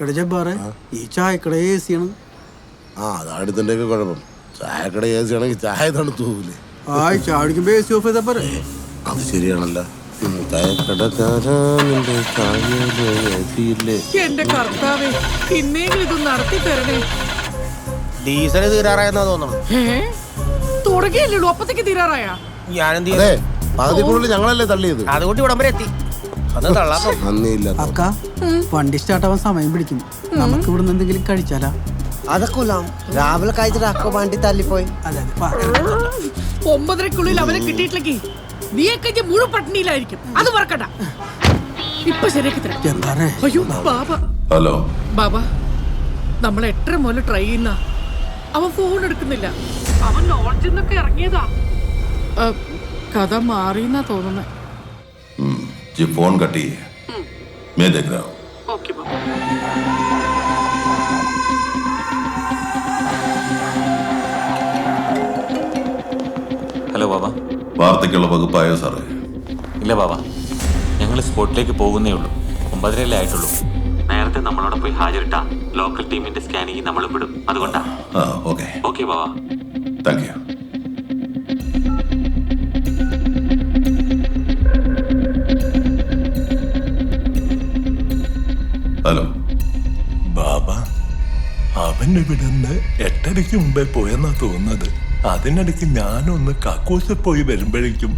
എടാ ജബ്ബാറെ ഈ ചായക്കട എ സി ആണ് ആ അതാണ് ഇതിന്റെ ഒക്കെ കുഴപ്പം. ചായക്കട എ സി ആണെങ്കിൽ ചായ തണുത്തു പോകില്ലേ ആ ചായ കുടിക്കുമ്പോ എ സി ഓഫ് ചെയ്താ പോരെ. അത് ശരിയാണല്ലോ. ഉം, ചായക്കടക്കാരാ നിന്റെ ചായയിലെ AC ഇല്ലേ? എന്റെ കർത്താവേ പിന്നെയെങ്കിലും ഇത് നടത്തി തരണേ. ഡീസൽ തീരാറായെന്നാ തോന്നുന്നു. ഏ? തുടങ്ങിയല്ലോ അപ്പത്തേക്ക് തീരാറായ? ഞാനെന്ത് ഞങ്ങളല്ലേ തള്ളിയത്. അതുകൊണ്ട് ഇവിടം വരെ എത്തി. നന്ദിയില്ല അക്ക വണ്ടി സ്റ്റാർട്ട് ആവാൻ സമയം പിടിക്കും. നമുക്ക് ഇവിടുന്ന് എന്തെങ്കിലും കഴിച്ചാലാ? അതൊക്കെ രാവിലെ കഴിച്ചിട്ട് അക്ക വണ്ടി തല്ലിപ്പോയി. ഒമ്പതരക്കുള്ളിൽ അവനെ കിട്ടിയിട്ടില്ലെങ്കിൽ നീയൊക്കെ മുഴു പട്ടിണിയിലായിരിക്കും. അത് മറക്കണ്ട. ഇപ്പൊ ശരിയാക്കി ബാബ. ഹലോ. ബാബ നമ്മൾ എട്ടര മുതൽ ട്രൈ ചെയ്യുന്ന. അവൻ ഫോൺ എടുക്കുന്നില്ല. അവൻ ലോഡ്ജിൽ നിന്നൊക്കെ ഇറങ്ങിയതാ. കഥ മാറിയെന്നാ തോന്നുന്നത് जी फोन कटी है मैं देख रहा हूँ ഓക്കെ ബാബ ഹലോ ബാബ വാർത്തയ്ക്കുള്ള വകുപ്പായോ സാറേ ഇല്ല ബാബ ഞങ്ങൾ സ്പോട്ടിലേക്ക് പോകുന്നേ ഉള്ളൂ ഒമ്പതരയല്ലേ ആയിട്ടുള്ളൂ നേരത്തെ നമ്മളോട് പോയി ഹാജരിട്ട ലോക്കൽ ടീമിന്റെ സ്കാനിങ് നമ്മൾ വിടും അതുകൊണ്ടാ ആ ഓക്കെ ഓക്കെ ബാബ താങ്ക് യു അവൻ ഇവിടുന്ന് എട്ടരയ്ക്ക് മുമ്പേ പോയെന്നാ തോന്നുന്നത്. അതിനിടയ്ക്ക് ഞാനൊന്ന് കക്കൂസിൽ പോയി വരുമ്പോഴേക്കും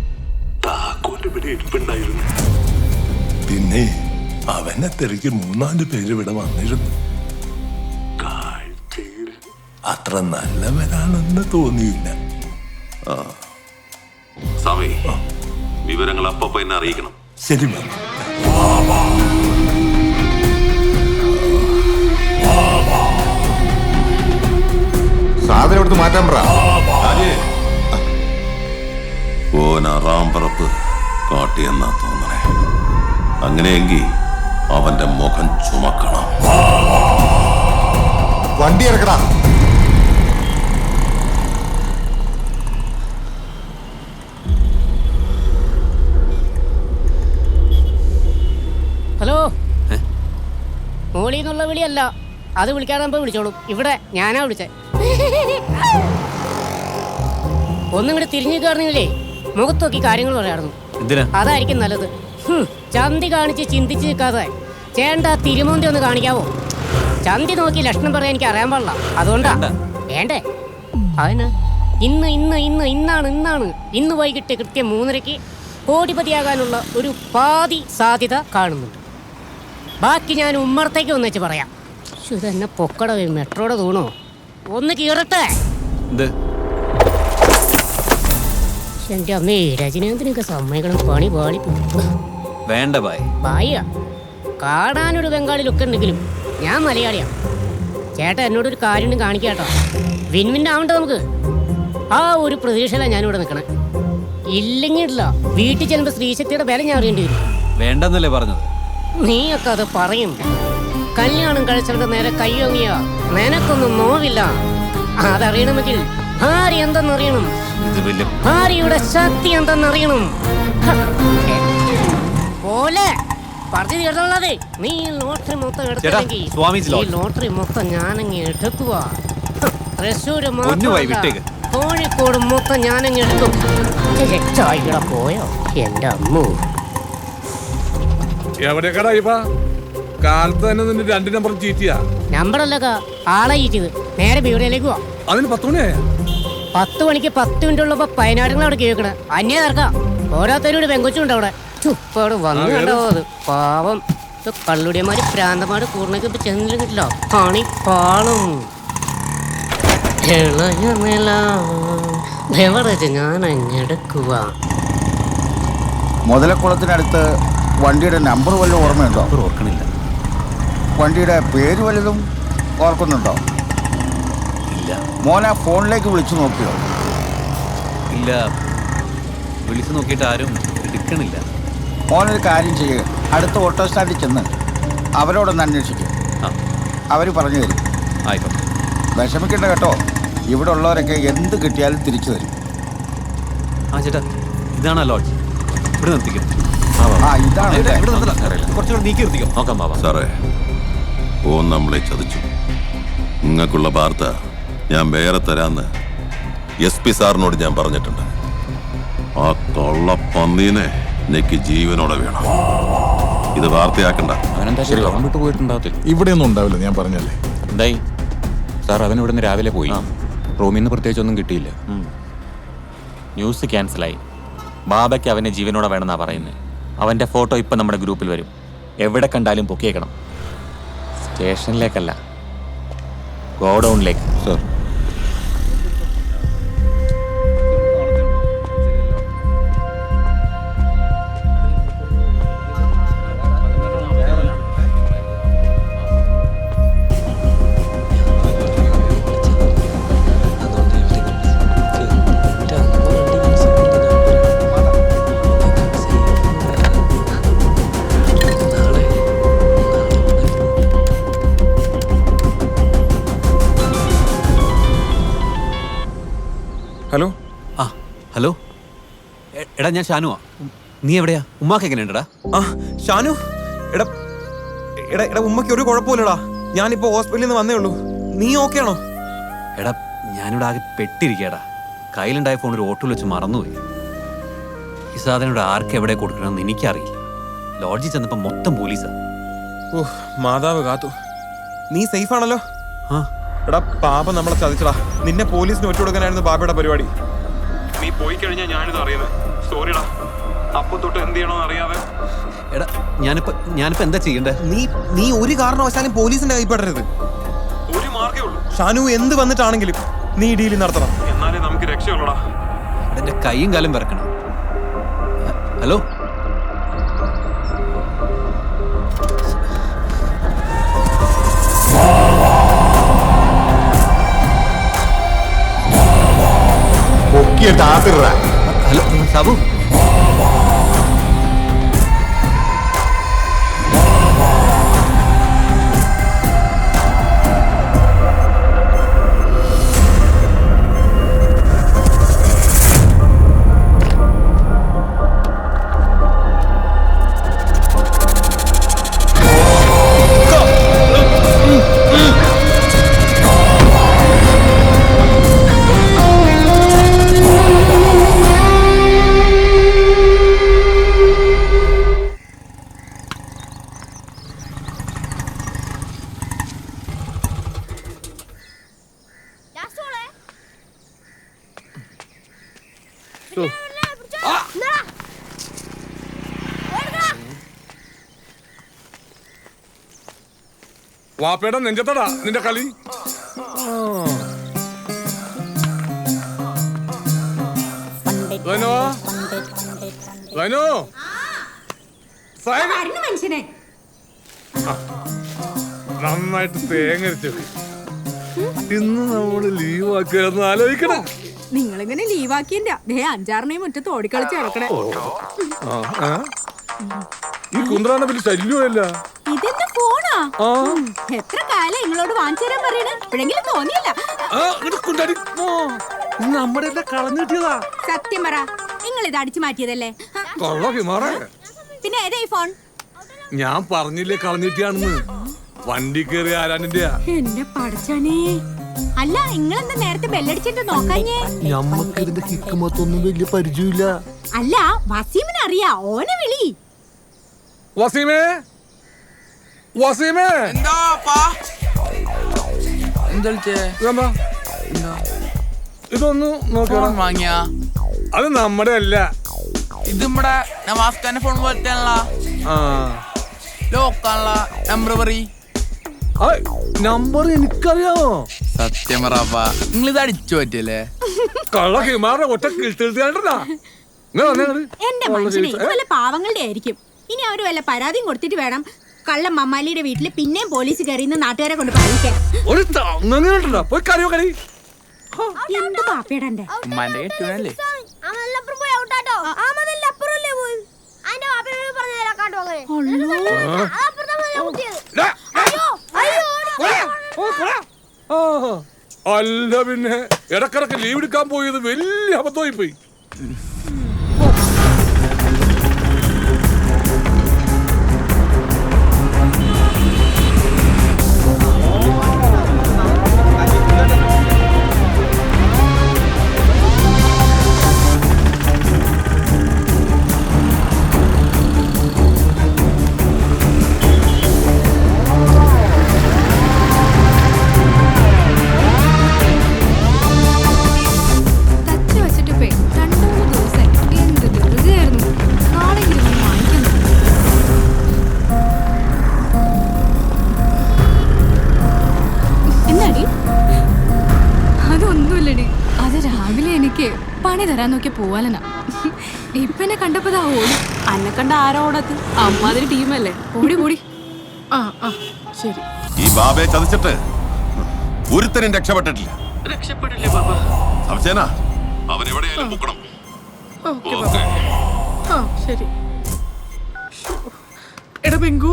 താക്കോൽ ഇവിടെ ഇരിപ്പുണ്ടായിരുന്നു. പിന്നെ അവനെ തിരക്കി മൂന്നാൽ പേര് ഇവിടെ വന്നിരുന്നു. കാഴ്ചയിൽ അത്ര നല്ലവരാണെന്ന് തോന്നിയില്ല. സ്വാമി വിവരങ്ങൾ അപ്പൊ എന്നെ അറിയിക്കണം. ശരി ബാബ സാധനം എടുത്ത് മാറ്റാൻ പറ. അറാമ്പറപ്പ് കാട്ടിയെന്നാ തോന്നണേ. അങ്ങനെയെങ്കിൽ അവന്റെ മുഖം ചുമക്കണം. വണ്ടി ഇറക്കടാ. ഹലോ. മോളിന്നുള്ള വിളിയല്ല. അത് വിളിക്കാതെ വിളിച്ചോളൂ. ഇവിടെ ഞാനാ വിളിച്ചേ. ഒന്നും കൂടെ തിരിഞ്ഞു കയറുന്നില്ലേ മുഖത്ത് നോക്കി കാര്യങ്ങൾ പറയാറുന്നു അതായിരിക്കും നല്ലത്. ചന്തി കാണിച്ച് ചിന്തിച്ച് നിൽക്കാതെ. ചേണ്ട തിരുമൂന്തി ഒന്ന് കാണിക്കാവോ? ചന്തി നോക്കി ലക്ഷണം പറയാൻ എനിക്ക് അറിയാൻ പാടില്ല. അതുകൊണ്ടാ. വേണ്ട. അതിന് ഇന്ന് ഇന്ന് ഇന്ന് ഇന്നാണ് ഇന്നാണ്. ഇന്ന് വൈകിട്ട് കൃത്യം മൂന്നരയ്ക്ക് കോടിപതിയാകാനുള്ള ഒരു പാതി സാധ്യത കാണുന്നുണ്ട്. ബാക്കി ഞാൻ ഉമ്മറത്തേക്ക് ഒന്നിച്ച് പറയാം. ഇതെന്നെ പൊക്കട മെട്രോടെ തൂണോ? ഒന്ന് കീറട്ടെ? എന്ത് എന്റെ അമ്മേ രജനീന്ദ്രനൊക്കെ സമ്മതിക്കണം. പണി പാളി വേണ്ട ബായ് ബായ കാണാനൊരു ബംഗാളി ലുക്ക് ഉണ്ടെങ്കിലും ഞാൻ മലയാളിയാ. ചേട്ടാ എന്നോടൊരു കാര്യം കാണിക്കാട്ടോ വിൻവിൻ ആവണ്ട നമുക്ക്? ആ ഒരു പ്രതീക്ഷയിലാണ് ഞാനിവിടെ നിൽക്കണേ ഇല്ലെങ്കിൽ ഇല്ല വീട്ടിൽ ചെല്ലുമ്പോൾ ശ്രീശക്തിയുടെ വില ഞാൻ അറിയേണ്ടി വരും. വേണ്ടെന്നല്ലേ പറഞ്ഞത്? നീയൊക്കെ അത് പറയും. കല്യാണം കഴിച്ചിട്ട് നേരെ കയ്യൊങ്ങിയ നിനക്കൊന്നും നോവില്ല. അതറിയണമെങ്കിൽ ഭാര്യ എന്തെന്നറിയണം? ഭാര്യയുടെ ശക്തി എന്തെന്നറിയണം? പോലെ. പറഞ്ഞു നീ ഈ ലോട്ടറി മൊത്തം എടുത്തില്ലെങ്കിൽ സ്വാമീജി ഈ ലോട്ടറി. ലോട്ടറി മൊത്തം ഞാനങ്ങ് എടുക്കുക തൃശ്ശൂര്. കോഴിക്കോട് മൊത്തം ഞാനങ്ങ് എടുക്കും. പോയോ? എന്റെ അമ്മു. എവിടെയൊക്കെടാ ഇപ്പ കാലത്ത് തന്നെ നിന്റെ രണ്ട് നമ്പർ ചീറ്റിയാ? നമ്പറല്ലക്ക ആളെ ചീറ്റിയത്. നേരെ ബീവറയിലേക്ക് പോവാ. അതിന് പത്ത് മണിയായ? പത്ത് മണിക്ക് പത്ത് മിനിറ്റ് ഉള്ളപ്പോ പതിനാടുകൾ അവിടെ കേൾക്കണേ. അന്യ തീർക്കാം ഓരോരുത്തരും പെങ്കൊച്ചുണ്ട് അവിടെ. ഇപ്പൊ അവിടെ വന്നു കണ്ടോ? അത് പാവം. കള്ളുടിയന്മാര് പ്രാന്തമാട് കൂർണക്ക് ഇപ്പൊ ചെന്നില്ല കിട്ടില്ല. പണി പാളും. ഇളയ നില. ബെവറേജ് ഞാൻ മുതലക്കുളത്തിനടുത്ത് വണ്ടിയുടെ നമ്പർ വല്ല ഓർമ്മയുണ്ടോ? നമ്പർ ഓർക്കണില്ല. വണ്ടിയുടെ പേര് വലുതും ഓർക്കുന്നുണ്ടോ? ഇല്ല. മോനെ ഫോണിലേക്ക് വിളിച്ചു നോക്കിയോ? ഇല്ല. വിളിച്ചു നോക്കിയിട്ട് ആരും എടുക്കണില്ല. മോനൊരു കാര്യം ചെയ്യുക അടുത്ത ഓട്ടോ സ്റ്റാൻഡിൽ ചെന്ന് അവരോടൊന്ന് അന്വേഷിക്കുക ആ. അവർ പറഞ്ഞു തരും. ആയിക്കോട്ടെ. വിഷമിക്കണ്ട കേട്ടോ. ഇവിടെ ഉള്ളവരൊക്കെ എന്ത് കിട്ടിയാലും തിരിച്ചു തരും. ആ ചേട്ടാ ഇതാണ് ലോഡ്ജ് ഇവിടെ നിർത്തിക്കും. ആ ഇതാണ്? കുറച്ചുകൂടെ നീക്കി നിർത്തിക്കും. നോക്കാം ബാബാ സാറേ ഓൻ നമ്മളെ ചതിച്ചു. നിങ്ങൾക്കുള്ള വാർത്ത ഞാൻ വേറെ തരാന്ന് എസ് പി സാറിനോട് ഞാൻ പറഞ്ഞിട്ടുണ്ട്. ആ കൊള്ള പന്നീനെ എനിക്ക് ജീവനോടെ വേണം. ഇത് വാർത്തയാക്കണ്ട. വിട്ടു പോയിട്ടുണ്ടാവത്തില്ല. ഇവിടെയൊന്നും ഉണ്ടാവില്ല ഞാൻ പറഞ്ഞല്ലേ? എന്തായി? സാർ അവൻ ഇവിടുന്ന് രാവിലെ പോയി. റൂമിൽ നിന്ന് പ്രത്യേകിച്ച് ഒന്നും കിട്ടിയില്ല ന്യൂസ് ക്യാൻസലായി. ബാബയ്ക്ക് അവനെ ജീവനോടെ വേണമെന്നാ പറയുന്നത് അവന്റെ ഫോട്ടോ ഇപ്പം നമ്മുടെ ഗ്രൂപ്പിൽ വരും. എവിടെ കണ്ടാലും പൊക്കിയേക്കണം. സ്റ്റേഷനിലേക്കല്ല. ഗോഡൗണിലേക്ക്. സർ. ഹലോ? ആ ഹലോ? എടാ ഞാൻ ഷാനുവാ. നീ എവിടെയാ? ഉമ്മാക്ക് എങ്ങനെയുണ്ടടാ? ആ ഷാനു? എടാ എടാ എടാ ഉമ്മയ്ക്ക് ഒരു കുഴപ്പമില്ലടാ. ഞാനിപ്പോ ഹോസ്പിറ്റലിൽ നിന്ന് വന്നേ ഉള്ളൂ. നീ ഓക്കെ ആണോ? എടാ ഞാനിവിടെ ആകെ പെട്ടിരിക്കടാ കയ്യിലുണ്ടായ ഫോൺ ഒരു ഓട്ടോയിൽ വെച്ച് മറന്നുപോയി. ഈ സാധനം ഇവിടെ ആർക്ക് എവിടെ കൊടുക്കണമെന്ന് എനിക്കറിയില്ല. ലോഡ്ജിൽ ചെന്നപ്പോൾ മൊത്തം പോലീസാ. ഓ മാതാവ് കാത്തു. നീ സേഫ് ആണല്ലോ? ആ. എടാ പാപ നമ്മളെ ചതിച്ചടാ നിന്നെ പോലീസിന് ഒറ്റുകൊടുക്കാനായിരുന്നു ബാബയുടെ പരിപാടി. നീ പോയി കഴിഞ്ഞാൽ ഞാനിത് അറിയുന്നത് സോറിടാ അപ്പൊ തൊട്ട് എന്ത് ചെയ്യണോ അറിയാതെ എടാ ഞാനിപ്പോ ഞാനിപ്പോ എന്താ ചെയ്യണ്ടേ? നീ നീ ഒരു കാരണവശാലും പോലീസിന്റെ കൈപ്പെടരുത് ഒരു മാർഗേ ഉള്ളൂ. ഷാനു എന്ത് വന്നിട്ടാണെങ്കിലും നീ ഡീലിൽ നടത്തണം. എന്നാലേ നമുക്ക് രക്ഷയുള്ളടാ എന്റെ കൈയും കാലും വിറക്കണം. ഹ- ഹലോ ഹലോ സാബു? വാപ്പയുടെ നെഞ്ചത്തടാ നിന്റെ കളി. നന്നായിട്ട് തേങ്ങരിച്ചു ഇന്ന് നമ്മൾ ലീവ് ആക്കിയാന്ന് ആലോചിക്കണം. നിങ്ങളിങ്ങനെ ലീവാക്കിയന്റെ ദേ അഞ്ചാറിനെയും മുറ്റത്ത് ഓടിക്കളിച്ച് ആ. ഈ കുന്ത്രാന്റെ വലിയ ശല്യമല്ല ഇതെന്റെ ഫോണാ? എത്ര കാലം നിങ്ങളോട് വാങ്ങിച്ചു തരാൻ പറയണേ? ഇപ്പോഴെങ്കിലും തോന്നിയില്ല. നമ്മുടെ എല്ലാം സത്യം പറ നിങ്ങൾ ഇത് അടിച്ചു മാറ്റിയതല്ലേ? പിന്നെ ഏതാ ഈ ഫോൺ? ഞാൻ പറഞ്ഞില്ലേ കളഞ്ഞിട്ടിയാണെന്ന് വണ്ടി കയറി ആരാനിന്റെ എന്നെ പഠിച്ചാനേ അല്ല നിങ്ങളെന്താ നേരത്തെ ബെല്ലടിച്ചിട്ട് നോക്കാഞ്ഞേ? ഞമ്മക്ക് ഇതിന്റെ കിക്ക് മൊത്തൊന്നും വലിയ പരിചയമില്ല. അല്ല വസീമിനെ അറിയാ ഓനെ വിളി. വസീമേ? വസീമേ? എന്താ ഇതൊന്ന് നോക്കണം വാങ്ങിയ? അത് നമ്മുടെ അല്ല. ഇത് നമ്മുടെ നവാസ്ഖാന്റെ ഫോൺ പോലത്തെ ആ. ലോക്കാണല്ല നമ്പർ എനിക്കറിയാമോ? സത്യം നിങ്ങൾ ഇത് അടിച്ചു പറ്റിയല്ലേ? കള്ള ഹിമാറിന്റെ ഒറ്റ കിഴ്ത്തിഴ്ത്തിയാണ്ടാ എന്റെ മനുഷ്യനെ ഇത് വല്ല പാവങ്ങളുടെ ആയിരിക്കും. ഇനി അവർ വല്ല പരാതിയും കൊടുത്തിട്ട് വേണം കള്ള മമ്മാലിയുടെ വീട്ടിൽ പിന്നെയും പോലീസ് കയറിയെന്ന് നാട്ടുകാരെ കൊണ്ട് പറയിക്കാൻ ഒരു പോയി കറിയോ കറി എന്ത് പാപ്പയുടെ ഉമ്മാന്റെ കെട്ടുവല്ലേ അല്ല പിന്നെ ഇടക്കിടക്ക് ലീവ് എടുക്കാൻ പോയത് വലിയ അബദ്ധമായി പോയി. തരാൻ നോക്കി പോവാലന. ഇപ്പൊ എന്നെ കണ്ടപ്പോതാ ഓടി. അന്നെ കണ്ട ആരാ ഓടത്ത് അമ്മാതിരി ടീമല്ലേ. ഓടി ഓടി. ആ ആ ശരി. ഈ ബാബയെ ചതിച്ചിട്ട് ഒരുത്തനും രക്ഷപ്പെട്ടിട്ടില്ല. രക്ഷപ്പെട്ടില്ല ബാബ. സംശയന അവൻ എവിടെയായാലും മുക്കണം ഓക്കെ ബാബ. ആ ശരി. എടാ ബെങ്കു.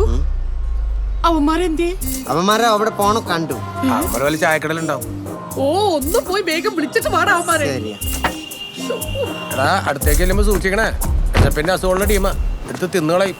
അവന്മാരെന്തേ അവന്മാരെ അവിടെ പോണ കണ്ടു. വല്ല ചായക്കടലുണ്ടാവും. ഓ ഒന്ന് പോയി വേഗം വിളിച്ചിട്ട് വാടാ അവന്മാരെ. എടാ അടുത്തേക്ക് ചെല്ലുമ്പോ സൂക്ഷിക്കണേ. പിന്നെ അസുഖമുള്ള ടീമാ. എടുത്ത് തിന്നുകളയും